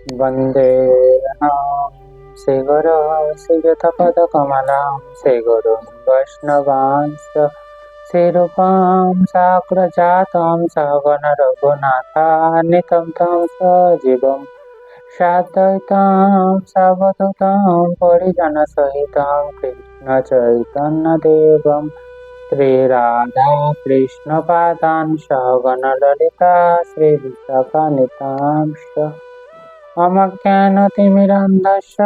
वंदे श्रीगुरो श्रीयुतपदकमलं श्रीगुरुं वैष्णवांश्च। श्रीरूपां साग्रजातं सगणरघुनाथान्वितं तं सजीवं। साद्वैतं सावधूतं परिजनसहितं कृष्णचैतन्यदेवं श्रीराधाकृष्णपादान् सहगणललिता অমজ্ঞান নম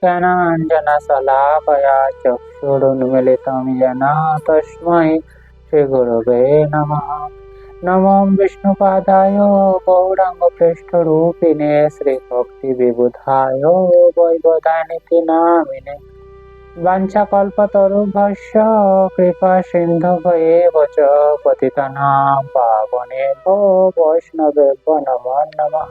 জ্ঞানাঞ্জনশলাকয়া চক্ষুরুন্মিলিতমিয়েন তস্मै শ্রীগুরবে নমঃ নমো বিষ্ণুপাদায় গৌরাঙ্গপৃষ্ঠরূপিণে শ্রীভক্তিবিবুধায় বৈবদানিতি নামিনে বাঞ্ছাকল্পতরুভ্যস্য কৃপা সিন্ধুভৈব চ পতিতানাং পাবনেভ্যো বৈষ্ণবেভ্য নমো নমঃ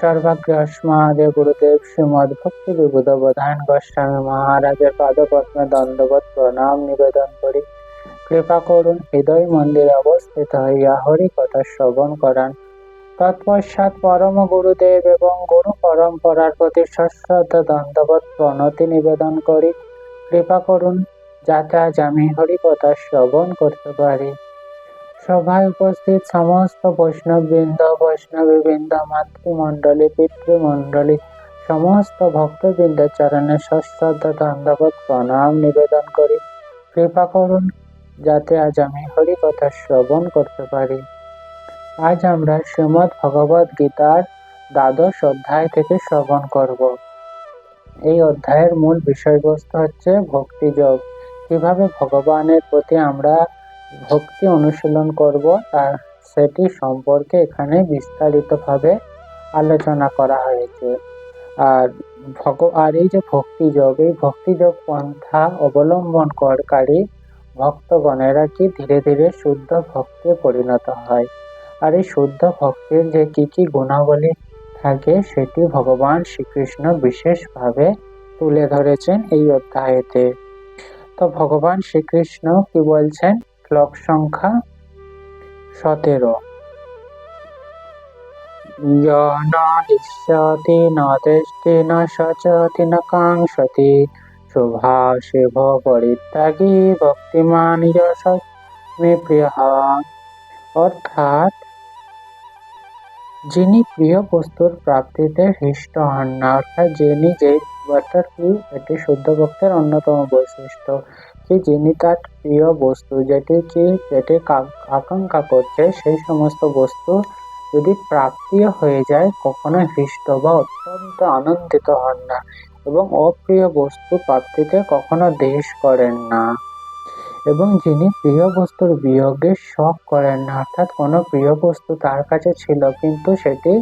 সর্বাগ্রে অস্মাদে গুরুদেব শ্রীমদ ভক্তি বিবুধ বোধায়ন গোস্বামী মহারাজের পাদপদ্মে দণ্ডবত প্রণাম নিবেদন করি। কৃপা করুন হৃদয় মন্দিরে অবস্থিত হইয়া হরি কথা শ্রবণ করান। তৎপশ্চাৎ পরম গুরুদেব এবং গুরু পরম্পরার প্রতি সশ্রদ্ধ দণ্ডবত প্রণতি নিবেদন করি। কৃপা করুন, যাতে আজ আমি হরিকথা শ্রবণ করতে পারি। সভায় উপস্থিত সমস্ত বৈষ্ণববৃন্দ, বৈষ্ণবীবৃন্দ, মাতৃমণ্ডলী, পিতৃমণ্ডলী, সমস্ত ভক্তবৃন্দের চরণে সশ্রদ্ধ প্রণাম নিবেদন করি। কৃপা করুন যাতে আজ আমি হরি কথা শ্রবণ করতে পারি। আজ আমরা শ্রীমৎ ভগবদ গীতার দ্বাদশ অধ্যায় থেকে শ্রবণ করব। এই অধ্যায়ের মূল বিষয়বস্তু হচ্ছে ভক্তিযোগ। কীভাবে ভগবানের প্রতি আমরা ভক্তি অনুশীলন করব তার সেটি সম্পর্কে এখানে বিস্তারিতভাবে আলোচনা করা হয়েছে। আর ভগ, আর এই যে ভক্তিযোগ এই ভক্তিযোগ পন্থা অবলম্বন করকারী ভক্তগণেরা কি ধীরে ধীরে শুদ্ধ ভক্তে পরিণত হয়? আর এই শুদ্ধ ভক্তির যে কি কি গুণাবলী থাকে সেটি ভগবান শ্রীকৃষ্ণ বিশেষভাবে তুলে ধরেছেন এই অধ্যায়েতে। তো ভগবান শ্রীকৃষ্ণ কি বলছেন? শ্লোক সংখ্যা সতেরো। ইষ্যতি ন তেষ্টি ন সচতি ন কাঙ্ক্ষতি শুভাশুভ পরিত্যাগী ভক্তিমান মে প্রিয় অর্থাৎ যিনি প্রিয় বস্তুর প্রাপ্তিতে হৃষ্ট হন না, অর্থাৎ যিনি যে অর্থাৎ কি এটি শুদ্ধ ভক্তের অন্যতম বৈশিষ্ট্য। কি যিনি তার প্রিয় বস্তু যেটি কি যেটি আকাঙ্ক্ষা করছে, সেই সমস্ত বস্তু যদি প্রাপ্তিও হয়ে যায় কখনো হৃষ্ট বা অত্যন্ত আনন্দিত হন না এবং অপ্রিয় বস্তু প্রাপ্তিতে কখনো দেশ করেন না। এবং যিনি প্রিয় বস্তুর বিয়োগে শখ করেন না, অর্থাৎ কোনো প্রিয় বস্তু তার কাছে ছিল, কিন্তু সেটি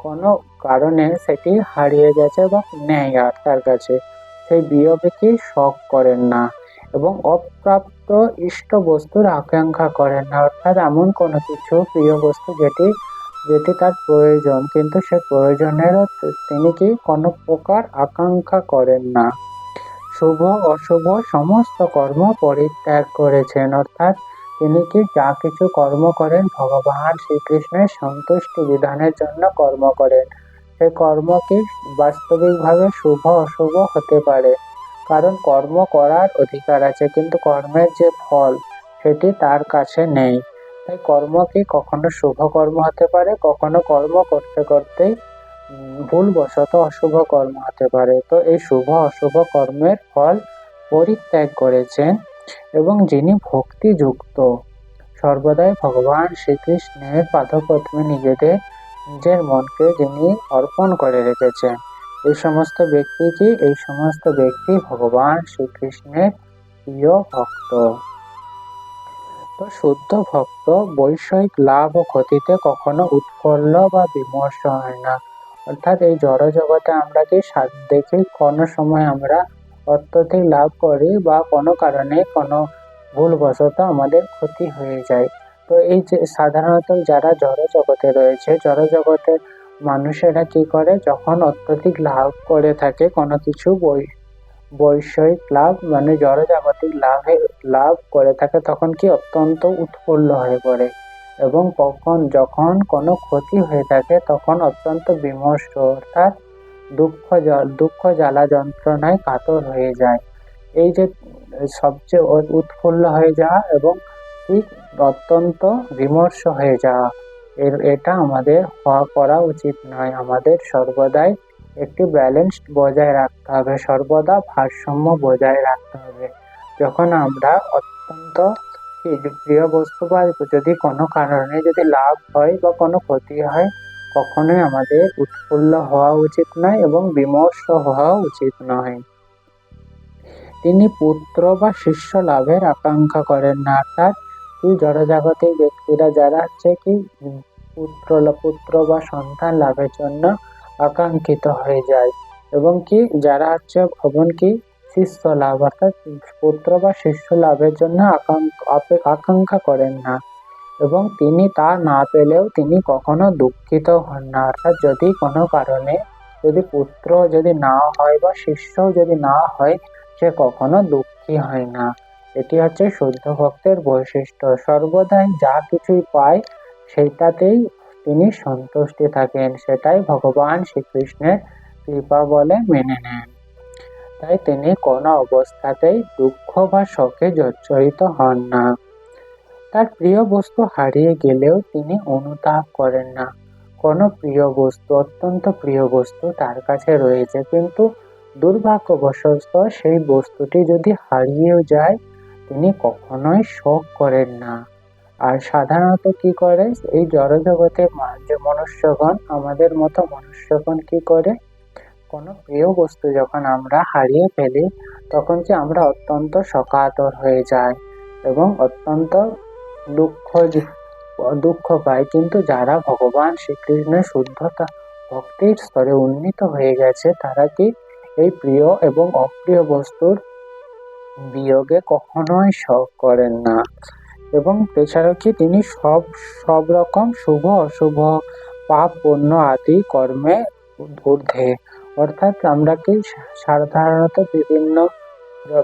কোনো কারণে সেটি হারিয়ে গেছে বা নেই আর তার কাছে। সেই বিয়োগে কি শখ করেন না? এবং অপ্রাপ্ত ইষ্ট বস্তুর আকাঙ্ক্ষা করেন না। অর্থাৎ এমন কোনো কিছু, প্রিয় বস্তু যেটি যেটি তার প্রয়োজন, কিন্তু সে প্রয়োজনেরও তিনি কি কোনো প্রকার আকাঙ্ক্ষা করেন না। শুভ, অশুভ সমস্ত কর্ম পরিত্যাগ করেছেন। অর্থাৎ তিনি কি যা কিছু কর্ম করেন, ভগবান শ্রীকৃষ্ণের সন্তুষ্টি বিধানের জন্য কর্ম করেন। সে কর্ম কি বাস্তবিকভাবে শুভ, অশুভ হতে পারে? কারণ কর্ম করার অধিকার আছে, কিন্তু কর্মের যে ফল সেটি তার কাছে নেই। তাই কর্ম কি কখনো শুভ কর্ম হতে পারে? কখনো কর্ম করতে করতেই ভুলবশত অশুভ কর্ম হতে পারে। তো এই শুভ, অশুভ কর্মের ফল পরিত্যাগ করেছেন এবং যিনি ভক্তিযুক্ত, সর্বদাই ভগবান শ্রীকৃষ্ণের পাদপদ্মে নিজেদের, নিজের মনকে যিনি অর্পণ করে রেখেছেন। এই সমস্ত ব্যক্তি কি এই সমস্ত ব্যক্তি ভগবান শ্রীকৃষ্ণের প্রিয় ভক্ত। তো শুদ্ধ ভক্ত বৈষয়িক লাভ ও ক্ষতিতে কখনো উৎফুল্ল বা বিমর্ষ হয় না। অর্থাৎ এই জড় জগতে আমরা কি দেখি কোনো সময় আমরা অত্যধিক লাভ করি বা কোনো কারণে কোনো ভুলবশত আমাদের ক্ষতি হয়ে যায়। তো এই যে সাধারণত যারা জড় জগতে রয়েছে জড় জগতের মানুষেরা কি করে? যখন অত্যধিক লাভ করে থাকে, কোনো কিছু বই বৈষয়িক লাভ মানে জড়জাগতিক লাভে লাভ করে থাকে, তখন কি অত্যন্ত উৎফুল্ল হয়ে পড়ে। এবং কখন, যখন কোনো ক্ষতি হয়ে থাকে, তখন অত্যন্ত বিমর্ষ, অর্থাৎ দুঃখ দুঃখ জ্বালা যন্ত্রণায় কাতর হয়ে যায়। এই যে সবচেয়ে উৎফুল্ল হয়ে যাওয়া এবং ঠিক অত্যন্ত বিমর্ষ হয়ে যাওয়া। এটা আমাদের হওয়া করা উচিত নয়। আমাদের সর্বদাই একটি ব্যালেন্স বজায় রাখতে হবে, সর্বদা ভারসাম্য বজায় রাখতে হবে। যখন আমরা অত্যন্ত প্রিয় বস্তু বা যদি কোনো কারণে যদি লাভ হয় বা কোনো ক্ষতি হয়, কখনোই আমাদের উৎফুল্ল হওয়া উচিত নয় এবং বিমর্ষ হওয়া উচিত নয়। তিনি পুত্র বা শিষ্য লাভের আকাঙ্ক্ষা করেন না অর্থাৎ কি জড়জাগতিক ব্যক্তিরা যারা হচ্ছে কি পুত্র পুত্র বা সন্তান লাভের জন্য আকাঙ্ক্ষিত হয়ে যায়। এবং কি, যারা হচ্ছে ভবন কি, শিষ্য লাভ, অর্থাৎ পুত্র বা শিষ্য লাভের জন্য আকাঙ্ক্ষা করেন না। এবং তিনি তা না পেলেও তিনি কখনো দুঃখিত হন না। অর্থাৎ যদি কোনো কারণে যদি পুত্র যদি না হয় বা শিষ্য যদি না হয়, সে কখনো দুঃখী হয় না। এটি হচ্ছে শুদ্ধ ভক্তের বৈশিষ্ট্য। সর্বদাই যা কিছুই পায় সেটাতেই তিনি সন্তুষ্টি থাকেন। সেটাই ভগবান শ্রীকৃষ্ণের কৃপা বলে মেনে নেন। তাই তিনি কোনো অবস্থাতেই দুঃখ বা শোকে জর্জরিত হন না। তার প্রিয় বস্তু হারিয়ে গেলেও তিনি অনুতাপ করেন না। কোনো প্রিয় বস্তু, অত্যন্ত প্রিয় বস্তু তার কাছে রয়েছে। কিন্তু দুর্ভাগ্যবশত সেই বস্তুটি যদি হারিয়েও যায় তিনি কখনোই শোক করেন না। আর সাধারণত কি করে? এই জড়জগতের যে মনুষ্যগণ, আমাদের মতো মনুষ্যগণ কি করে? কোনো প্রিয় বস্তু যখন আমরা হারিয়ে ফেলি, তখন কি আমরা অত্যন্ত শকাতর হয়ে যাই এবং অত্যন্ত দুঃখ দুঃখ পাই। কিন্তু যারা ভগবান শ্রীকৃষ্ণের শুদ্ধতা, ভক্তির স্তরে উন্নীত হয়ে গেছে, তারা কি এই প্রিয় এবং অপ্রিয় বস্তুর বিয়োগে কখনোই শখ করেন না। এবং কি তিনি সব সব রকম শুভ, অশুভ, পাপ, পুণ্য আদি কর্মে ঊর্ধ্বে। অর্থাৎ আমরা কি সাধারণত বিভিন্ন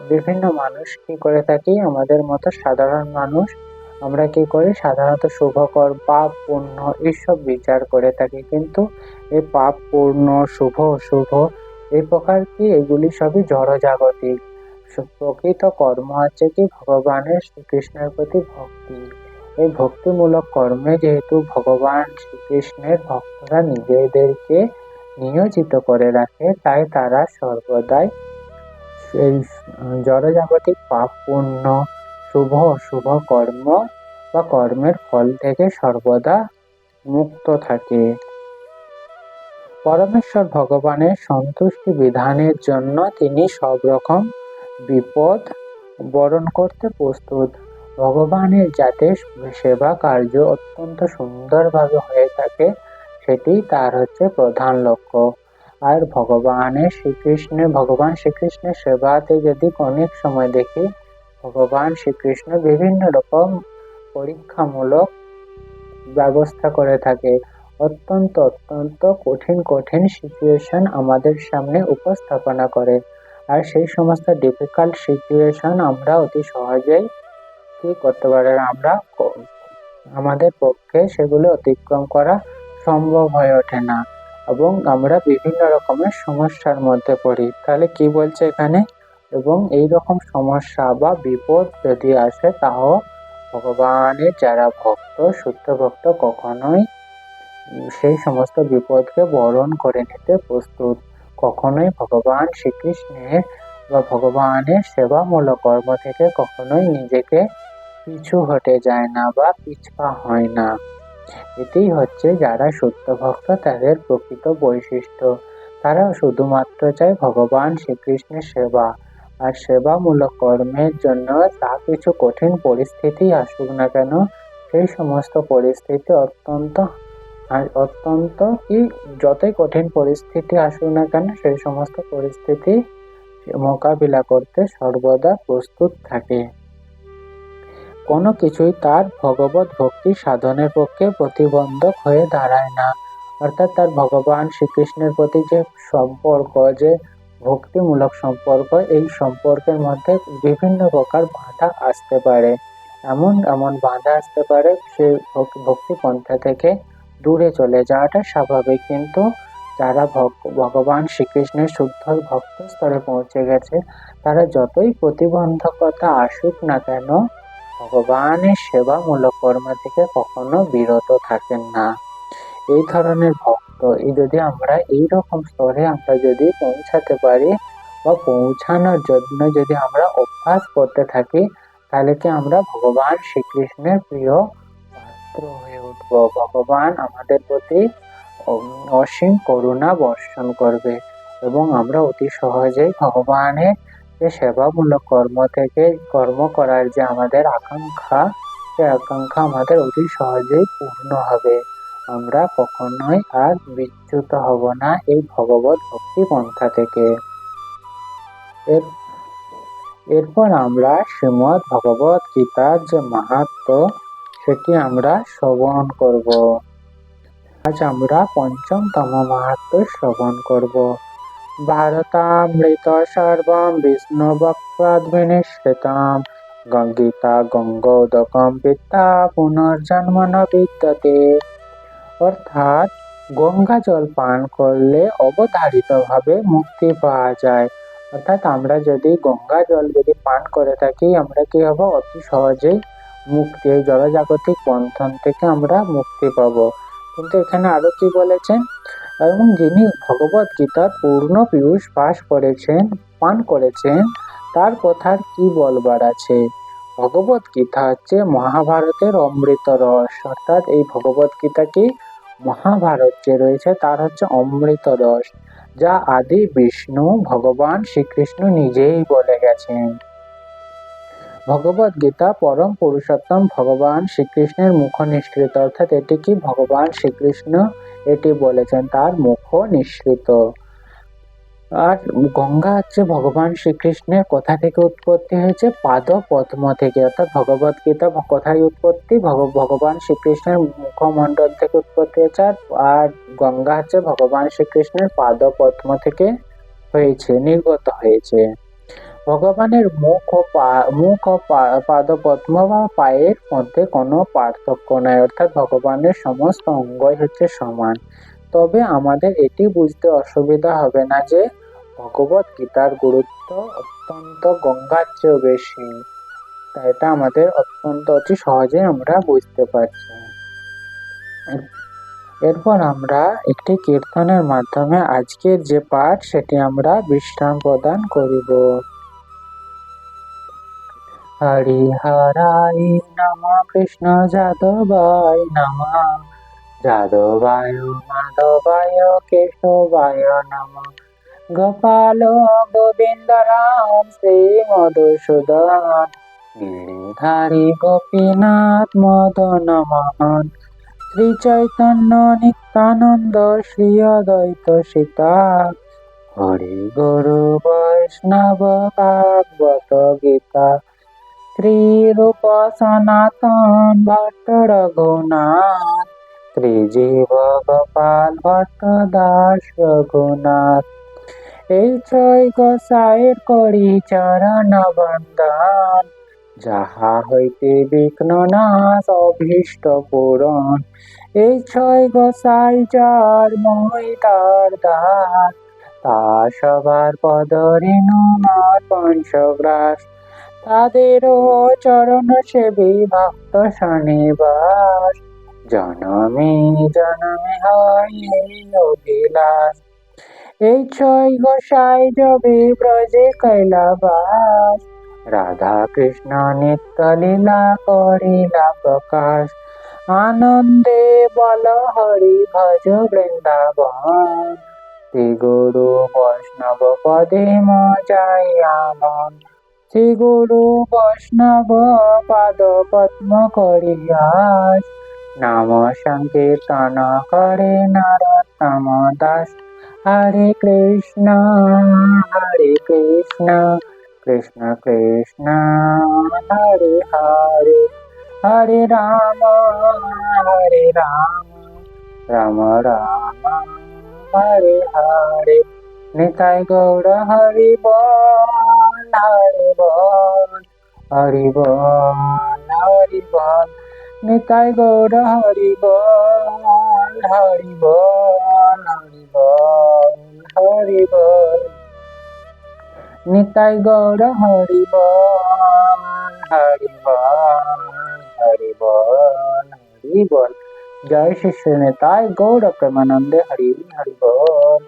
বিভিন্ন মানুষ কি করে থাকি? আমাদের মতো সাধারণ মানুষ আমরা কি করি? সাধারণত শুভকর পাপ, পুণ্য এইসব বিচার করে থাকি। কিন্তু এই পাপ পূর্ণ শুভ, অশুভ এই প্রকার কি? এগুলি সবই জড়জাগতিক। প্রকৃত কর্ম হচ্ছে কি ভগবানের শ্রীকৃষ্ণের প্রতি ভক্তি? এই ভক্তিমূলক কর্মে যেহেতু ভগবান শ্রীকৃষ্ণের ভক্তরা নিজেদেরকে নিয়োজিত করে রাখে, তাই তারা সর্বদাই এই জড়জাগতিক পাপ পূর্ণ শুভ অশুভ কর্ম বা কর্মের ফল থেকে সর্বদা মুক্ত থাকে। পরমেশ্বর ভগবানের সন্তুষ্টি বিধানের জন্য তিনি সব রকম বিপদ বরণ করতে প্রস্তুত। ভগবানের যাতে সেবা কার্য অত্যন্ত সুন্দরভাবে হয়ে থাকে, সেটি তার হচ্ছে প্রধান লক্ষ্য। আর ভগবানের শ্রীকৃষ্ণের ভগবান শ্রীকৃষ্ণের সেবাতে যদি অনেক সময় দেখি, ভগবান শ্রীকৃষ্ণ বিভিন্ন রকম পরীক্ষামূলক ব্যবস্থা করে থাকে। অত্যন্ত অত্যন্ত কঠিন কঠিন সিচুয়েশন আমাদের সামনে উপস্থাপনা করে। আর সেই সমস্ত ডিফিকাল্ট সিচুয়েশন আমরা অতি সহজেই কি করতে পারি? আমরা আমাদের পক্ষে সেগুলো অতিক্রম করা সম্ভব হয়ে ওঠে না এবং আমরা বিভিন্ন রকমের সমস্যার মধ্যে পড়ি। তাহলে কি বলছে এখানে? এবং এই রকম সমস্যা বা বিপদ যদি আসে, তাও ভগবানের যারা ভক্ত, শুদ্ধ ভক্ত কখনোই সেই সমস্ত বিপদকে বরণ করে নিতে প্রস্তুত কখনোই ভগবান শ্রীকৃষ্ণের বা ভগবানের সেবামূলক কর্ম থেকে কখনোই নিজেকে পিছু হটে যায় না বা পিছপা হয় না। এটি হচ্ছে যারা সত্য ভক্ত, তাদের প্রকৃত বৈশিষ্ট্য। তারা শুধুমাত্র চায় ভগবান শ্রীকৃষ্ণের সেবা আর সেবামূলক কর্মের জন্য যা কিছু কঠিন পরিস্থিতি আসুক না কেন, সেই সমস্ত পরিস্থিতি অত্যন্ত আর অত্যন্ত কি যতই কঠিন পরিস্থিতি আসুক না কেন, সেই সমস্ত পরিস্থিতি মোকাবিলা করতে সর্বদা প্রস্তুত থাকে। কোনো কিছুই তার ভগবত ভক্তি সাধনের পক্ষে প্রতিবন্ধক হয়ে দাঁড়ায় না। অর্থাৎ তার ভগবান শ্রীকৃষ্ণের প্রতি যে সম্পর্ক, যে ভক্তিমূলক সম্পর্ক, এই সম্পর্কের মধ্যে বিভিন্ন প্রকার বাধা আসতে পারে। এমন এমন বাধা আসতে পারে সে ভক্তি পন্থা থেকে দূরে চলে যাওয়াটা স্বাভাবিক, কিন্তু যারা ভগবান শ্রীকৃষ্ণের শুদ্ধ ভক্ত স্তরে পৌঁছে গেছে, তারা যতই প্রতিবন্ধকতা আসুক না কেন, ভগবানের সেবামূলক কর্ম থেকে কখনো বিরত থাকেন না। এই ধরনের ভক্ত, এই যদি আমরা এই রকম স্তরে আমরা যদি পৌঁছাতে পারি বা পৌঁছানোর জন্য যদি আমরা অভ্যাস করতে থাকি, তাহলে কি আমরা ভগবান শ্রীকৃষ্ণের প্রিয় পাত্র হয়ে উঠব। ভগবান আমাদের প্রতি অসীম করুণা বর্ষণ করবে এবং আমরা অতি সহজেই ভগবানের যে সেবামূলক কর্ম থেকে কর্ম করার যে আমাদের আকাঙ্ক্ষা, সে আকাঙ্ক্ষা আমাদের অতি সহজেই পূর্ণ হবে। আমরা কখনোই আর বিচ্যুত হব না এই ভগবত ভক্তি পন্থা থেকে। এর, এরপর আমরা শ্রীমৎ ভগবত গীতার যে মাহাত্ম সেটি আমরা শ্রবণ করব। আজ আমরা পঞ্চমতম মাহাত্ম শ্রবণ করব। ভারতামৃত সর্বম বিষ্ণু বক্রাদ্বিনিশ্রিতাম গঙ্গীতা গঙ্গোদকম পিতা পুনর্জন্ম ন বিদ্যতে। অর্থাৎ গঙ্গা জল পান করলে অবধারিতভাবে মুক্তি পাওয়া যায়। অর্থাৎ আমরা যদি গঙ্গা জল যদি পান করে থাকি, আমরা কি হব? অতি সহজেই মুক্তি এই জলজাগতিক বন্ধন থেকে আমরা মুক্তি পাব। কিন্তু এখানে আরও কি বলেছেন? এবং যিনি ভগবত গীতার পূর্ণ পীয়ূষ পাশ করেছেন, পান করেছেন, তার কথার কি বলবার আছে? ভগবত গীতা হচ্ছে মহাভারতের অমৃত রস। অর্থাৎ এই ভগবত গীতা কি মহাভারত যে রয়েছে, তার হচ্ছে অমৃত রস, যা আদি বিষ্ণু ভগবান শ্রীকৃষ্ণ নিজেই বলে গেছেন। ভগবত গীতা, পরম পুরুষোত্তম, ভগবান শ্রীকৃষ্ণের মুখ নিঃসৃত অর্থাৎ এটি কি ভগবান শ্রীকৃষ্ণ? এটি বলেছেন তার মুখ নিঃসৃত আর গঙ্গা হচ্ছে ভগবান শ্রীকৃষ্ণের কোথা থেকে উৎপত্তি হয়েছে পাদ পদ্ম থেকে। অর্থাৎ ভগবত গীতা কোথায় উৎপত্তি ভগবান শ্রীকৃষ্ণের মুখমণ্ডল থেকে উৎপত্তি হয়েছে, আর গঙ্গা হচ্ছে ভগবান শ্রীকৃষ্ণের পাদ পদ্ম থেকে হয়েছে, নির্গত হয়েছে। ভগবানের মুখ ও পা, মুখ ও পাদ পদ্ম বা পায়ের মধ্যে কোনো পার্থক্য নাই, অর্থাৎ ভগবানের সমস্ত অঙ্গই হচ্ছে সমান। তবে আমাদের এটি বুঝতে অসুবিধা হবে না যে ভগবত গীতার গুরুত্ব অত্যন্ত গঙ্গার চেয়েও বেশি। তা এটা আমাদের অত্যন্ত অতি সহজে আমরা বুঝতে পারছি। এরপর আমরা একটি কীর্তনের মাধ্যমে আজকের যে পাঠ, সেটি আমরা বিশ্রাম প্রদান করিব। হরিহরাই নম কৃষ্ণ যাদবাই নম। যাদবায় মাধবায় কেশবায় নম। গোপাল গোবিন্দ রাম শ্রী মধুসূদন। গিরিধারী গোপীনাথ মদন মোহন। শ্রী চৈতন্য নিত্যানন্দ শ্রী অদ্বৈত সীতা। হরি গুরু বৈষ্ণব ভাগবত গীতা। শ্রীরূপ সনাতন ভট্ট রঘুনাথ শ্রীজীব গোপাল ভট্ট দাস রঘুনাথ। এই ছয় গোসাইয়ের করি চরণ বন্দন যাহা হইতে বিঘ্ন নাশ অভীষ্ট পূরণ। এই ছয় গোসাই যার মহিতার দাস, তা সবার পদরেণু মার পঞ্চগ্রাস। তাদেরও চরণ সেবী ভক্ত শনিবাস জনমে জনমে হয় অভিলাষ। এই ছয় গোসাই যবে ব্রজে কৈলাবাস। রাধা কৃষ্ণ নিত্য লীলা করিলা প্রকাশ। আনন্দে বল হরি ভজ বৃন্দাবন। শ্রী গুরু বৈষ্ণব পদে মজাই আমন। শ্রী গুরু বৈষ্ণব পাদ পদ্ম করিয়াস। নাম সংকীর্তন করে নরোত্তম দাস। হরে কৃষ্ণ হরে কৃষ্ণ কৃষ্ণ কৃষ্ণ, হরে হরে। হরে রাম হরে রাম রাম রাম, হরে হরে। নিতাই গৌর হরি বল হরি বল হরি বল হরি বল নিতাই গৌর হরি বল হরি বল হরি বল হরি বল নিতাই গৌর হরি বল হরি বল হরি বল হরি বল জয় শিষ্য নেতায় গৌর প্রেমানন্দে হরি হরি বল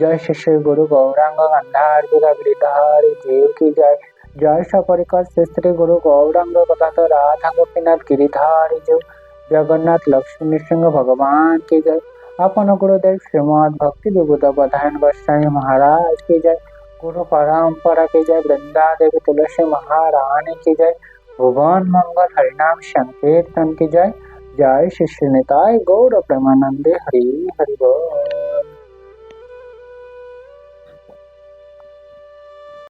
জয় শিষ্য গুরু গৌরাঙ্গ গন্ধার বিধারি দেব কি जय জয় সপরিকর श्री গুরু গৌরাঙ্গ কথাত রাধা গোপীনাথ গিরিধারী দেব জগন্নাথ লক্ষ্মী নৃসিংহ ভগবান কে জয়। আপন গুরুদেব শ্রীমদ ভক্তি বিভূত প্রধান গোস্বামী মহারাজ কে জয়। गुरु परंपरा की जय वृंदा देवी तुलसी महारानी की जय भुवन मंगल हरिनाम संकीर्तन की जय जय शिष्य निताय গৌর প্রেমানন্দে हरि हरि গৌ